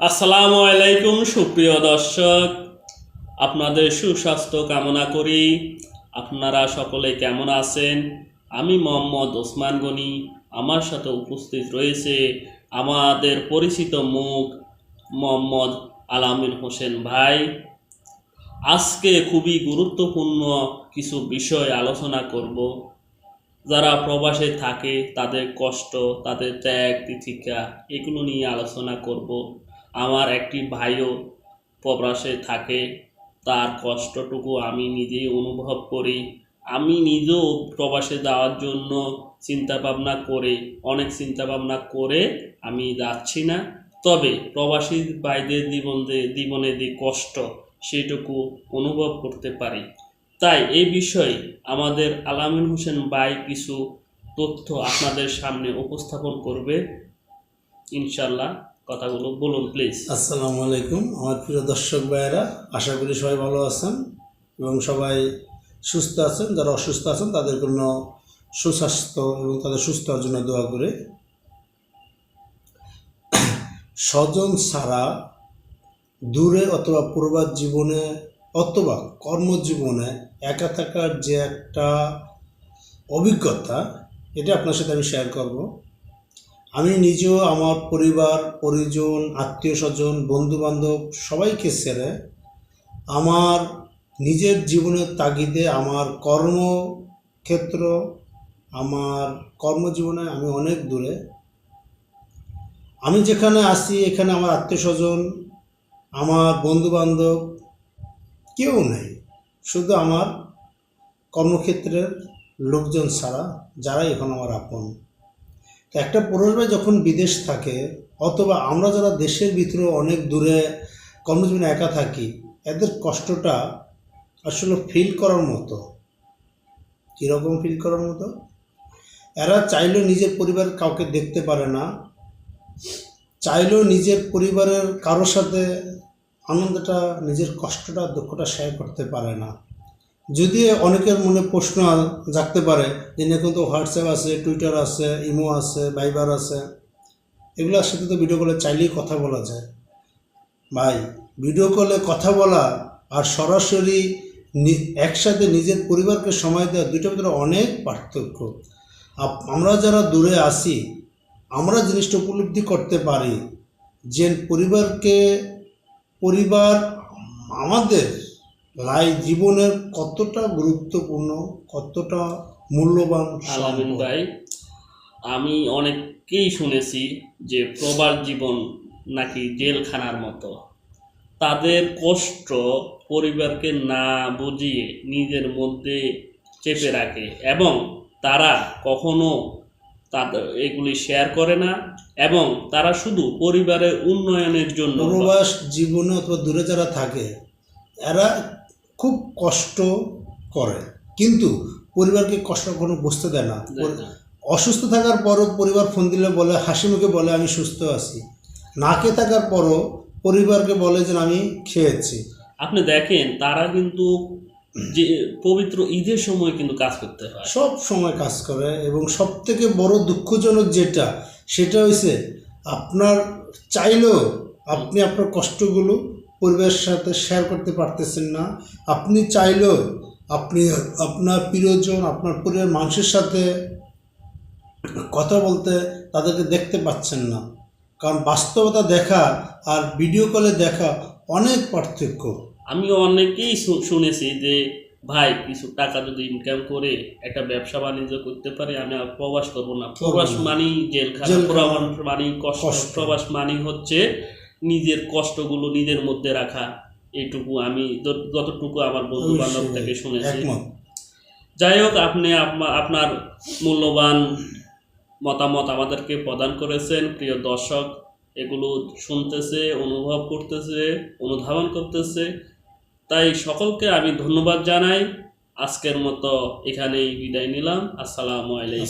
আসসালামু আলাইকুম, সুপ্রিয় দর্শক। আপনাদের সুস্বাস্থ্য কামনা করি। আপনারা সকলে কেমন আছেন? আমি মোহাম্মদ ওসমান গনি। আমার সাথে উপস্থিত রয়েছে আমাদের পরিচিত মুখ মোহাম্মদ আলামিন হোসেন ভাই। আজকে খুবই গুরুত্বপূর্ণ কিছু বিষয় আলোচনা করব। যারা প্রবাসে থাকে, তাদের কষ্ট, তাদের ত্যাগ তিথিকা এগুলো নিয়ে আলোচনা করব। আমার একটি ভাইও প্রবাসে থাকে, তার কষ্টটুকু আমি নিজেই অনুভব করি। আমি নিজেও প্রবাসে যাওয়ার জন্য চিন্তা ভাবনা করে, অনেক চিন্তা ভাবনা করে আমি যাচ্ছি না। তবে প্রবাসী ভাইদের জীবন, জীবনে যে কষ্ট, সেটুকু অনুভব করতে পারি। তাই এই বিষয়ে আমাদের আলামিন হোসেন ভাই কিছু তথ্য আপনাদের সামনে উপস্থাপন করবে, ইনশাল্লাহ। কথাগুলো বলুন প্লিজ আসসালামু আলাইকুম। আমার প্রিয় দর্শক ভাইয়েরা, আশা করি সবাই ভালো আছেন এবং সবাই সুস্থ আছেন। যারা অসুস্থ আছেন, তাদের জন্য সুস্বাস্থ্য এবং তাদের সুস্থ জন্য দোয়া করে। স্বজন ছাড়া দূরে অথবা প্রবাস জীবনে অথবা কর্মজীবনে একা থাকার যে একটা অভিজ্ঞতা, এটা আপনার সাথে আমি শেয়ার করব। আমি নিজেও আমার পরিবার, পরিজন, আত্মীয় স্বজন, বন্ধুবান্ধব সবাইকে ছেড়ে আমার নিজের জীবনের তাগিদে আমার কর্মক্ষেত্র, আমার কর্মজীবনে আমি অনেক দূরে। আমি যেখানে আসি এখানে আমার আত্মীয় স্বজন, আমার বন্ধুবান্ধব কেউ নেই। শুধু আমার কর্মক্ষেত্রের লোকজন ছাড়া যারাই এখন আমার আপন। একটা পুরুষভাই যখন বিদেশ থাকে, অথবা আমরা যারা দেশের ভিতরে অনেক দূরে কর্মজীবনে একা থাকি, এদের কষ্টটা আসলে ফিল করার মতো। কীরকম ফিল করার মতো? এরা চাইলেও নিজের পরিবার কাউকে দেখতে পারে না, চাইলেও নিজের পরিবারের কারোর সাথে আনন্দটা, নিজের কষ্টটা, দুঃখটা শেয়ার করতে পারে না। যদি অনেকের মনে প্রশ্ন জাগতে পারে যে এখন তো হোয়াটসঅ্যাপ আছে টুইটার আছে ইমো আছে ভাইবার আছে। এগুলোর সাথে তো ভিডিও কলে চাইলেই কথা বলা যায়। ভাই ভিডিও কলে কথা বলা আর সরাসরি একসাথে নিজের পরিবারকে সময় দেওয়া দুইটার ভিতরে অনেক পার্থক্য। আমরা যারা দূরে আসি আমরা জিনিসটা উপলব্ধি করতে পারি যে পরিবারকে, পরিবার আমাদের লাই জীবনের কতটা গুরুত্বপূর্ণ কতটা মূল্যবান আলামিন ভাই আমি অনেককেই শুনেছি যে প্রবাস জীবন নাকি জেলখানার মতো। তাদের কষ্ট পরিবারকে না বুঝিয়ে নিজের মধ্যে চেপে রাখে এবং তারা কখনো তাদের এগুলি শেয়ার করে না এবং তারা শুধু পরিবারের উন্নয়নের জন্য প্রবাস জীবনে অথবা দূরে যারা থাকে এরা খুব কষ্ট করে। কিন্তু পরিবারকে কষ্ট কোনো বুঝতে দেয় না। অসুস্থ থাকার পরও পরিবার ফোন দিলে বলে হাসি মুখে বলে আমি সুস্থ আছি। না খেয়ে থাকার পরও পরিবারকে বলে যে আমি খেয়েছি। আপনি দেখেন তারা কিন্তু যে পবিত্র ঈদের সময় কিন্তু কাজ করতে হয়। সব সময় কাজ করে এবং সব থেকে বড় দুঃখজনক যেটা সেটা হয়েছে আপনার চাইলেও আপনি আপনার কষ্টগুলো পরিবারের সাথে শেয়ার করতে পারতেছেন না। আপনি চাইলেও আপনি আপনার প্রিয়জন আপনার পরিবারের মানুষের সাথে কথা বলতে তাদেরকে দেখতে পাচ্ছেন না। কারণ বাস্তবতা দেখা আর ভিডিও কলে দেখা অনেক পার্থক্য। আমি অনেকেই শুনেছি যে ভাই কিছু টাকা যদি ইনকাম করে একটা ব্যবসা বাণিজ্য করতে পারে আমি আর প্রবাস করব না। প্রবাস মানি জেলখানা। প্রবাস মানি কষ্ট। প্রবাস মানি হচ্ছে নিজের কষ্টগুলো নিজের মধ্যে রাখা এইটুকু আমি যত- যতটুকু আমার বন্ধু বান্ধব থেকে শুনেছি। যাই হোক আপনি আপনা- আপনার মূল্যবান মতামত আমাদেরকে প্রদান করেছেন। প্রিয় দর্শক এগুলো শুনতেছে অনুভব করতেছে অনুধাবন করতেছে। তাই সকলকে আমি ধন্যবাদ জানাই। আজকের মতো এখানেই বিদায় নিলাম। আসসালামু আলাইকুম।